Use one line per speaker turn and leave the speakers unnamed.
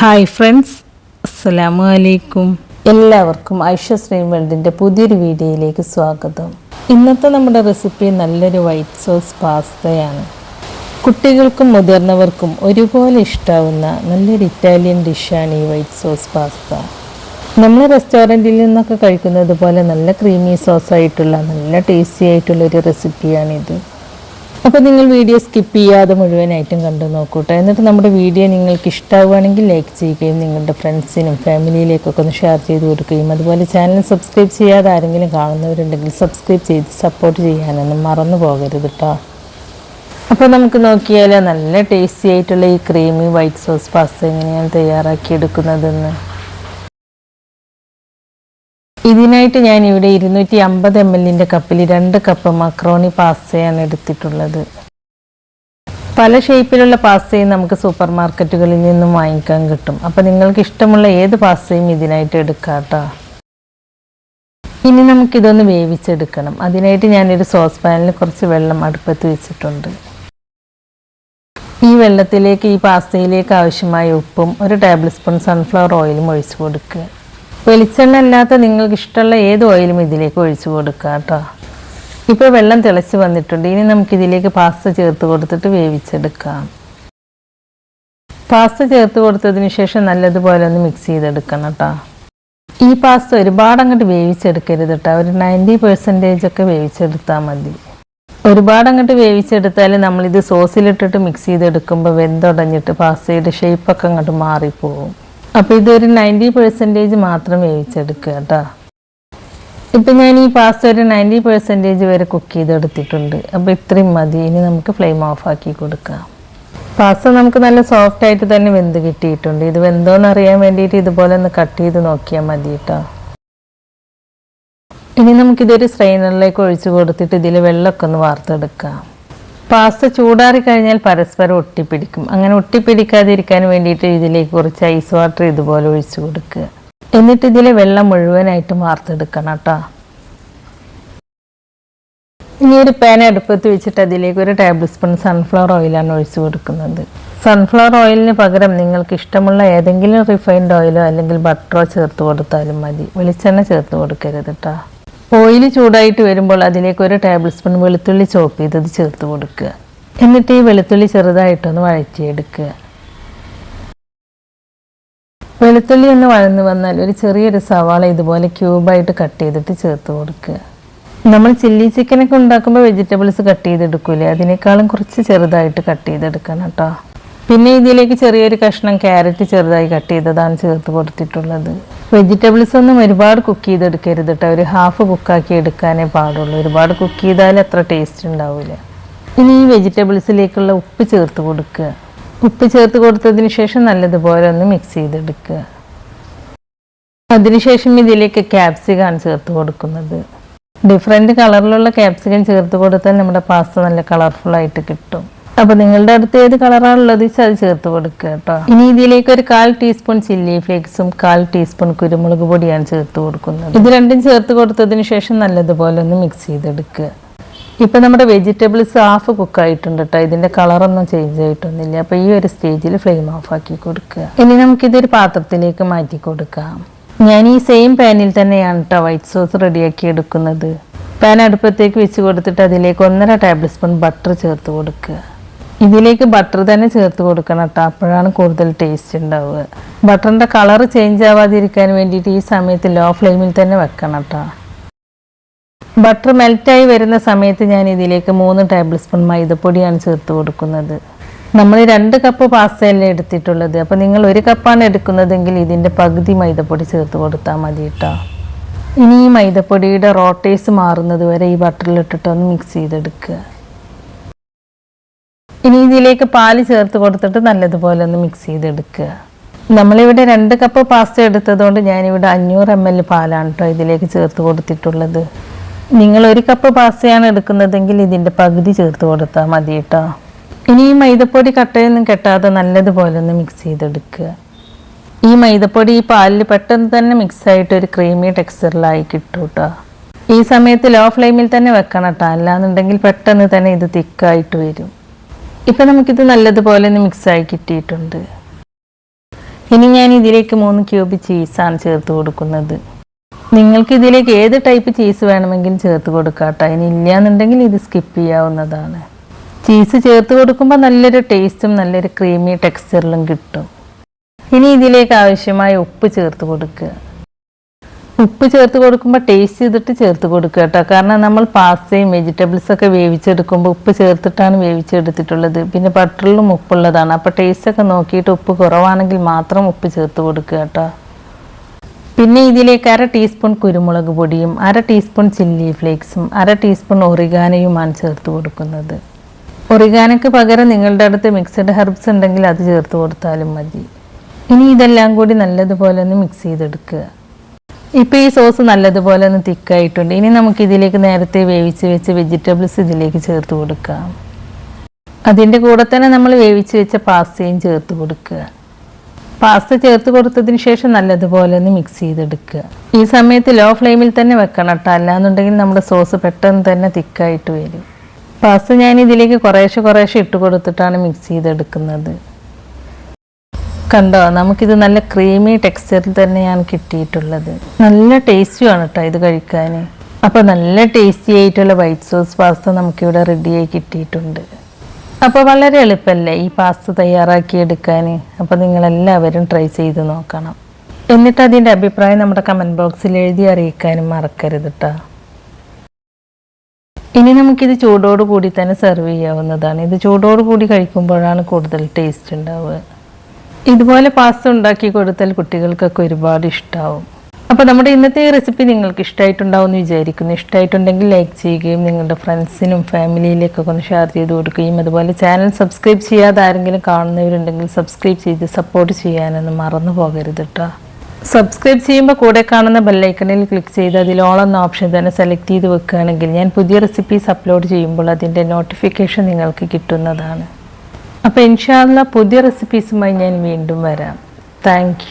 Hi friends അസ്സലാമു അലൈക്കും എല്ലാവർക്കും ഐഷസ് വേൾഡിന്റെ പുതിയൊരു വീഡിയോയിലേക്ക് സ്വാഗതം. ഇന്നത്തെ നമ്മുടെ റെസിപ്പി നല്ലൊരു വൈറ്റ് സോസ് പാസ്തയാണ്. കുട്ടികൾക്കും മുതിർന്നവർക്കും ഒരുപോലെ ഇഷ്ടാവുന്ന നല്ലൊരു ഇറ്റാലിയൻ ഡിഷാണ് ഈ വൈറ്റ് സോസ് പാസ്ത. നമ്മൾ റെസ്റ്റോറന്റിൽ നിന്നൊക്കെ കഴിക്കുന്നത് പോലെ നല്ല ക്രീമി സോസ് ആയിട്ടുള്ള നല്ല ടേസ്റ്റി ആയിട്ടുള്ളൊരു റെസിപ്പിയാണിത്. അപ്പോൾ നിങ്ങൾ വീഡിയോ സ്കിപ്പ് ചെയ്യാതെ മുഴുവനായിട്ടും കണ്ടു നോക്കൂട്ടെ. എന്നിട്ട് നമ്മുടെ വീഡിയോ നിങ്ങൾക്ക് ഇഷ്ടമാവുകയാണെങ്കിൽ ലൈക്ക് ചെയ്യുകയും നിങ്ങളുടെ ഫ്രണ്ട്സിനും ഫാമിലിയിലേക്കൊക്കെ ഒന്ന് ഷെയർ ചെയ്ത് കൊടുക്കുകയും. അതുപോലെ ചാനൽ സബ്സ്ക്രൈബ് ചെയ്യാതെ ആരെങ്കിലും കാണുന്നവരുണ്ടെങ്കിൽ സബ്സ്ക്രൈബ് ചെയ്ത് സപ്പോർട്ട് ചെയ്യാനൊന്നും മറന്നു പോകരുത് കേട്ടോ അപ്പോൾ നമുക്ക് നോക്കിയാലോ നല്ല ടേസ്റ്റി ആയിട്ടുള്ള ഈ ക്രീമി വൈറ്റ് സോസ് പാസ്ത എങ്ങനെയാണ് തയ്യാറാക്കിയെടുക്കുന്നതെന്ന്. ഇതിനായിട്ട് ഞാൻ ഇവിടെ ഇരുന്നൂറ്റി അമ്പത് എം എല്ലിന്റെ കപ്പിൽ രണ്ട് കപ്പ് മക്രോണി പാസ്തയാണ് എടുത്തിട്ടുള്ളത്. പല ഷേപ്പിലുള്ള പാസ്തയും നമുക്ക് സൂപ്പർ മാർക്കറ്റുകളിൽ നിന്നും വാങ്ങിക്കാൻ കിട്ടും. അപ്പോൾ നിങ്ങൾക്ക് ഇഷ്ടമുള്ള ഏത് പാസ്തയും ഇതിനായിട്ട് എടുക്കാട്ടോ. കേട്ടോ ഇനി നമുക്കിതൊന്ന് വേവിച്ചെടുക്കണം. അതിനായിട്ട് ഞാനൊരു സോസ് പാനിൽ കുറച്ച് വെള്ളം അടുപ്പത്ത് വെച്ചിട്ടുണ്ട്. ഈ വെള്ളത്തിലേക്ക് ഈ പാസ്തയിലേക്ക് ആവശ്യമായ ഉപ്പും ഒരു ടേബിൾ സ്പൂൺ സൺഫ്ലവർ ഓയിലും ഒഴിച്ചു കൊടുക്കുക. വെളിച്ചെണ്ണ അല്ലാത്ത നിങ്ങൾക്ക് ഇഷ്ടമുള്ള ഏത് ഓയിലും ഇതിലേക്ക് ഒഴിച്ചു കൊടുക്കുക കേട്ടോ. ഇപ്പോൾ വെള്ളം തിളച്ച് വന്നിട്ടുണ്ട്. ഇനി നമുക്ക് ഇതിലേക്ക് പാസ്ത ചേർത്ത് കൊടുത്തിട്ട് വേവിച്ചെടുക്കാം. പാസ്ത ചേർത്ത് കൊടുത്തതിന് ശേഷം നല്ലതുപോലെ ഒന്ന് മിക്സ് ചെയ്തെടുക്കണം കേട്ടോ. ഈ പാസ്ത ഒരുപാട് അങ്ങോട്ട് വേവിച്ചെടുക്കരുത് കേട്ടോ. ഒരു നയന്റി പെർസെന്റേജ് ഒക്കെ വേവിച്ചെടുത്താൽ മതി. ഒരുപാട് അങ്ങോട്ട് വേവിച്ചെടുത്താൽ നമ്മളിത് സോസിലിട്ടിട്ട് മിക്സ് ചെയ്തെടുക്കുമ്പോൾ വെന്തുടഞ്ഞിട്ട് പാസ്തയുടെ ഷേപ്പൊക്കെ അങ്ങോട്ട് മാറിപ്പോവും. അപ്പോൾ ഇതൊരു നയന്റി പെർസെന്റേജ് മാത്രം വേവിച്ചെടുക്കുക കേട്ടോ. ഇപ്പം ഞാൻ ഈ പാസ്ത ഒരു നയന്റി പെർസെന്റേജ് വരെ കുക്ക് ചെയ്തെടുത്തിട്ടുണ്ട്. അപ്പോൾ ഇത്രയും മതി. ഇനി നമുക്ക് ഫ്ലെയിം ഓഫ് ആക്കി കൊടുക്കാം. പാസ്ത നമുക്ക് നല്ല സോഫ്റ്റ് ആയിട്ട് തന്നെ വെന്ത് കിട്ടിയിട്ടുണ്ട്. ഇത് വെന്തോന്ന് അറിയാൻ വേണ്ടിയിട്ട് ഇതുപോലെ ഒന്ന് കട്ട് ചെയ്ത് നോക്കിയാൽ മതി കേട്ടോ. ഇനി നമുക്കിതൊരു സ്ട്രെയിനറിലേക്ക് ഒഴിച്ച് കൊടുത്തിട്ട് ഇതിൽ വെള്ളമൊക്കെ ഒന്ന് വാർത്തെടുക്കാം. പാസ്ത ചൂടാറി കഴിഞ്ഞാൽ പരസ്പരം ഒട്ടിപ്പിടിക്കും. അങ്ങനെ ഒട്ടിപ്പിടിക്കാതിരിക്കാൻ വേണ്ടിയിട്ട് ഇതിലേക്ക് കുറച്ച് ഐസ് വാട്ടർ ഇതുപോലെ ഒഴിച്ചു കൊടുക്കുക. എന്നിട്ട് ഇതിലെ വെള്ളം മുഴുവനായിട്ട് വാർത്തെടുക്കണം കേട്ടോ. ഇനി ഒരു പാൻ അടുപ്പത്ത് വെച്ചിട്ട് അതിലേക്ക് ഒരു ടേബിൾ സ്പൂൺ സൺഫ്ലവർ ഓയിലാണ് ഒഴിച്ചു കൊടുക്കുന്നത്. സൺഫ്ലവർ ഓയിലിന് പകരം നിങ്ങൾക്ക് ഇഷ്ടമുള്ള ഏതെങ്കിലും റിഫൈൻഡ് ഓയിലോ അല്ലെങ്കിൽ ബട്ടറോ ചേർത്ത് കൊടുത്താലും മതി. വെളിച്ചെണ്ണ ചേർത്ത് കൊടുക്കരുത് കേട്ടോ. ഓയിൽ ചൂടായിട്ട് വരുമ്പോൾ അതിലേക്ക് ഒരു ടേബിൾ സ്പൂൺ വെളുത്തുള്ളി ചോപ്പ് ചെയ്തത് ചേർത്ത് കൊടുക്കുക. എന്നിട്ട് ഈ വെളുത്തുള്ളി ചെറുതായിട്ടൊന്ന് വഴറ്റിയെടുക്കുക. വെളുത്തുള്ളി ഒന്ന് വഴന്ന് വന്നാൽ ഒരു ചെറിയൊരു സവാള ഇതുപോലെ ക്യൂബായിട്ട് കട്ട് ചെയ്തിട്ട് ചേർത്ത് കൊടുക്കുക. നമ്മൾ ചില്ലി ചിക്കനൊക്കെ ഉണ്ടാക്കുമ്പോൾ വെജിറ്റബിൾസ് കട്ട് ചെയ്തെടുക്കൂലേ? അതിനേക്കാളും കുറച്ച് ചെറുതായിട്ട് കട്ട് ചെയ്തെടുക്കണം കേട്ടോ. പിന്നെ ഇതിലേക്ക് ചെറിയൊരു കഷ്ണം ക്യാരറ്റ് ചെറുതായി കട്ട് ചെയ്തതാണ് ചേർത്ത് കൊടുത്തിട്ടുള്ളത്. വെജിറ്റബിൾസ് ഒന്നും ഒരുപാട് കുക്ക് ചെയ്തെടുക്കരുത് കേട്ടോ ഒരു ഹാഫ് കുക്കാക്കി എടുക്കാനേ പാടുള്ളൂ. ഒരുപാട് കുക്ക് ചെയ്താൽ അത്ര ടേസ്റ്റ് ഉണ്ടാവില്ല ഇനി ഈ വെജിറ്റബിൾസിലേക്കുള്ള ഉപ്പ് ചേർത്ത് കൊടുക്കുക. ഉപ്പ് ചേർത്ത് കൊടുത്തതിന് ശേഷം നല്ലതുപോലെ ഒന്ന് മിക്സ് ചെയ്തെടുക്കുക. അതിനുശേഷം ഇതിലേക്ക് ക്യാപ്സിക്കാണ് ചേർത്ത് കൊടുക്കുന്നത്. ഡിഫറെന്റ് കളറിലുള്ള ക്യാപ്സിക്കം ചേർത്ത് കൊടുത്താൽ നമ്മുടെ പാസ്ത നല്ല കളർഫുൾ ആയിട്ട് കിട്ടും. അപ്പൊ നിങ്ങളുടെ അടുത്ത് ഏത് കളറാണുള്ളത് അത് ചേർത്ത് കൊടുക്കുക കേട്ടോ. ഇനി ഇതിലേക്ക് ഒരു കാൽ ടീസ്പൂൺ ചില്ലി ഫ്ലേക്സും കാൽ ടീസ്പൂൺ കുരുമുളക് പൊടിയാണ് ചേർത്ത് കൊടുക്കുന്നത്. ഇത് രണ്ടും ചേർത്ത് കൊടുത്തതിന് ശേഷം നല്ലതുപോലെ ഒന്ന് മിക്സ് ചെയ്തെടുക്കുക. ഇപ്പൊ നമ്മുടെ വെജിറ്റബിൾസ് ഹാഫ് കുക്ക് ആയിട്ടുണ്ട് കേട്ടോ. ഇതിന്റെ കളറൊന്നും ചേഞ്ച് ആയിട്ടൊന്നുമില്ല. അപ്പൊ ഈ ഒരു സ്റ്റേജിൽ ഫ്ലെയിം ഓഫ് ആക്കി കൊടുക്കുക. ഇനി നമുക്കിതൊരു പാത്രത്തിലേക്ക് മാറ്റി കൊടുക്കാം. ഞാൻ ഈ സെയിം പാനിൽ തന്നെയാണ് കേട്ടോ വൈറ്റ് സോസ് റെഡിയാക്കി എടുക്കുന്നത്. പാൻ അടുപ്പത്തേക്ക് വെച്ച് കൊടുത്തിട്ട് അതിലേക്ക് ഒന്നര ടേബിൾ സ്പൂൺ ബട്ടർ ചേർത്ത് കൊടുക്കുക. ഇതിലേക്ക് ബട്ടർ തന്നെ ചേർത്ത് കൊടുക്കണം കേട്ടോ. അപ്പോഴാണ് കൂടുതൽ ടേസ്റ്റ് ഉണ്ടാവുക. ബട്ടറിന്റെ കളർ ചേഞ്ച് ആവാതിരിക്കാൻ വേണ്ടിയിട്ട് ഈ സമയത്ത് ലോ ഫ്ലെയിമിൽ തന്നെ വെക്കണം കേട്ടോ. ബട്ടർ മെൽറ്റായി വരുന്ന സമയത്ത് ഞാൻ ഇതിലേക്ക് മൂന്ന് ടേബിൾ സ്പൂൺ മൈദപ്പൊടിയാണ് ചേർത്ത് കൊടുക്കുന്നത്. നമ്മൾ രണ്ട് കപ്പ് പാസ്തയല്ലേ എടുത്തിട്ടുള്ളത്. അപ്പോൾ നിങ്ങൾ ഒരു കപ്പാണ് എടുക്കുന്നതെങ്കിൽ ഇതിന്റെ പകുതി മൈദപ്പൊടി ചേർത്ത് കൊടുത്താൽ മതി കേട്ടോ. ഇനി ഈ മൈദപ്പൊടിയുടെ റോട്ടേഴ്സ് മാറുന്നത് വരെ ഈ ബട്ടറിലിട്ടിട്ടൊന്ന് മിക്സ് ചെയ്തെടുക്കുക. ഇനി ഇതിലേക്ക് പാൽ ചേർത്ത് കൊടുത്തിട്ട് നല്ലതുപോലെ ഒന്ന് മിക്സ് ചെയ്തെടുക്കുക. നമ്മളിവിടെ രണ്ട് കപ്പ് പാസ്ത എടുത്തതുകൊണ്ട് ഞാനിവിടെ അഞ്ഞൂറ് എം എൽ പാലാണ് കേട്ടോ ഇതിലേക്ക് ചേർത്ത് കൊടുത്തിട്ടുള്ളത്. നിങ്ങൾ ഒരു കപ്പ് പാസ്തയാണ് എടുക്കുന്നതെങ്കിൽ ഇതിന്റെ പകുതി ചേർത്ത് കൊടുത്താൽ മതി കേട്ടോ ഇനി ഈ മൈദപ്പൊടി കട്ടയൊന്നും കെട്ടാതെ നല്ലതുപോലെ ഒന്ന് മിക്സ് ചെയ്തെടുക്കുക. ഈ മൈദപ്പൊടി ഈ പാലിൽ പെട്ടെന്ന് തന്നെ മിക്സ് ആയിട്ട് ഒരു ക്രീമി ടെക്സ്ചറിലായി കിട്ടും കേട്ടോ ഈ സമയത്ത് ലോ ഫ്ലെയിമിൽ തന്നെ വെക്കണം കേട്ടോ അല്ലാന്നുണ്ടെങ്കിൽ പെട്ടെന്ന് തന്നെ ഇത് തിക്കായിട്ട് വരും. ഇപ്പം നമുക്കിത് നല്ലതുപോലെ ഒന്ന് മിക്സായി കിട്ടിയിട്ടുണ്ട്. ഇനി ഞാൻ ഇതിലേക്ക് മൂന്ന് ക്യൂബ് ചീസാണ് ചേർത്ത് കൊടുക്കുന്നത്. നിങ്ങൾക്ക് ഇതിലേക്ക് ഏത് ടൈപ്പ് ചീസ് വേണമെങ്കിലും ചേർത്ത് കൊടുക്കാം കേട്ടോ ഇനി ഇല്ലയെന്നുണ്ടെങ്കിൽ ഇത് സ്കിപ്പ് ചെയ്യാവുന്നതാണ്. ചീസ് ചേർത്ത് കൊടുക്കുമ്പോൾ നല്ലൊരു ടേസ്റ്റും നല്ലൊരു ക്രീമി ടെക്സ്ചറിലും കിട്ടും. ഇനി ഇതിലേക്ക് ആവശ്യമായ ഉപ്പ് ചേർത്ത് കൊടുക്കുക. ഉപ്പ് ചേർത്ത് കൊടുക്കുമ്പോൾ ടേസ്റ്റ് ചെയ്തിട്ട് ചേർത്ത് കൊടുക്കുക കേട്ടോ. കാരണം നമ്മൾ പാസ്തയും വെജിറ്റബിൾസ് ഒക്കെ വേവിച്ചെടുക്കുമ്പോൾ ഉപ്പ് ചേർത്തിട്ടാണ് വേവിച്ചെടുത്തിട്ടുള്ളത്. പിന്നെ ബട്ടറിലും ഉപ്പുള്ളതാണ്. അപ്പോൾ ടേസ്റ്റ് ഒക്കെ നോക്കിയിട്ട് ഉപ്പ് കുറവാണെങ്കിൽ മാത്രം ഉപ്പ് ചേർത്ത് കൊടുക്കുക കേട്ടോ. പിന്നെ ഇതിലേക്ക് അര ടീസ്പൂൺ കുരുമുളക് പൊടിയും അര ടീസ്പൂൺ ചില്ലി ഫ്ലേക്സും അര ടീസ്പൂൺ ഒറിഗാനയുമാണ് ചേർത്ത് കൊടുക്കുന്നത്. ഒറിഗാനയ്ക്ക് പകരം നിങ്ങളുടെ അടുത്ത് മിക്സഡ് ഹെർബ്സ് ഉണ്ടെങ്കിൽ അത് ചേർത്ത് കൊടുത്താലും മതി. ഇനി ഇതെല്ലാം കൂടി നല്ലതുപോലെ ഒന്ന് മിക്സ് ചെയ്തെടുക്കുക. ഇപ്പോൾ ഈ സോസ് നല്ലതുപോലെ ഒന്ന് തിക്കായിട്ടുണ്ട്. ഇനി നമുക്ക് ഇതിലേക്ക് നേരത്തെ വേവിച്ച് വെച്ച വെജിറ്റബിൾസ് ഇതിലേക്ക് ചേർത്ത് കൊടുക്കുക അതിന്റെ കൂടെ തന്നെ നമ്മൾ വേവിച്ച് വെച്ച പാസ്തയും ചേർത്ത് കൊടുക്കുക. പാസ്ത ചേർത്ത് കൊടുത്തതിന് ശേഷം നല്ലതുപോലെ ഒന്ന് മിക്സ് ചെയ്തെടുക്കുക. ഈ സമയത്ത് ലോ ഫ്ലെയിമിൽ തന്നെ വെക്കണം കേട്ടോ. അല്ലാന്നുണ്ടെങ്കിൽ നമ്മുടെ സോസ് പെട്ടെന്ന് തന്നെ തിക്കായിട്ട് വരും. പാസ്ത ഞാൻ ഇതിലേക്ക് കുറേശ്ശെ കുറേശ്ശെ ഇട്ട് കൊടുത്തിട്ടാണ് മിക്സ് ചെയ്തെടുക്കുന്നത്. കണ്ടോ? നമുക്കിത് നല്ല ക്രീമി ടെക്സ്ചറിൽ തന്നെയാണ് കിട്ടിയിട്ടുള്ളത്. നല്ല ടേസ്റ്റിയാണ് കേട്ടോ ഇത് കഴിക്കാൻ അപ്പോൾ നല്ല ടേസ്റ്റി ആയിട്ടുള്ള വൈറ്റ് സോസ് പാസ്ത നമുക്കിവിടെ റെഡിയായി കിട്ടിയിട്ടുണ്ട്. അപ്പോൾ വളരെ എളുപ്പമല്ലേ ഈ പാസ്ത തയ്യാറാക്കി എടുക്കാൻ അപ്പോൾ നിങ്ങളെല്ലാവരും ട്രൈ ചെയ്ത് നോക്കണം. എന്നിട്ട് അതിന്റെ അഭിപ്രായം നമ്മുടെ കമന്റ് ബോക്സിൽ എഴുതി അറിയിക്കാനും മറക്കരുത് കേട്ടോ ഇനി നമുക്കിത് ചൂടോട് കൂടി തന്നെ സെർവ് ചെയ്യാവുന്നതാണ്. ഇത് ചൂടോട് കൂടി കഴിക്കുമ്പോഴാണ് കൂടുതൽ ടേസ്റ്റ് ഉണ്ടാവുക. ഇതുപോലെ പാസ്ത ഉണ്ടാക്കി കൊടുത്താൽ കുട്ടികൾക്കൊക്കെ ഒരുപാട് ഇഷ്ടമാവും അപ്പോൾ നമ്മുടെ ഇന്നത്തെ റെസിപ്പി നിങ്ങൾക്ക് ഇഷ്ടമായിട്ടുണ്ടാവും എന്ന് വിചാരിക്കുന്നു. ഇഷ്ടമായിട്ടുണ്ടെങ്കിൽ ലൈക്ക് ചെയ്യുകയും നിങ്ങളുടെ ഫ്രണ്ട്സിനും ഫാമിലിയിലേക്കൊക്കെ ഒന്ന് ഷെയർ ചെയ്ത് കൊടുക്കുകയും അതുപോലെ ചാനൽ സബ്സ്ക്രൈബ് ചെയ്യാതെ ആരെങ്കിലും കാണുന്നവരുണ്ടെങ്കിൽ സബ്സ്ക്രൈബ് ചെയ്ത് സപ്പോർട്ട് ചെയ്യാനൊന്നും മറന്നു പോകരുത് കേട്ടോ സബ്സ്ക്രൈബ് ചെയ്യുമ്പോൾ കൂടെ കാണുന്ന ബെല്ലൈക്കണിൽ ക്ലിക്ക് ചെയ്ത് അതിൽ ഓൾ എന്ന ഓപ്ഷൻ തന്നെ സെലക്ട് ചെയ്ത് വെക്കുകയാണെങ്കിൽ ഞാൻ പുതിയ റെസിപ്പീസ് അപ്ലോഡ് ചെയ്യുമ്പോൾ അതിന്റെ നോട്ടിഫിക്കേഷൻ നിങ്ങൾക്ക് കിട്ടുന്നതാണ്. അപ്പോൾ ഇൻഷാല്ല പുതിയ റെസിപ്പീസുമായി ഞാൻ വീണ്ടും വരാം. താങ്ക്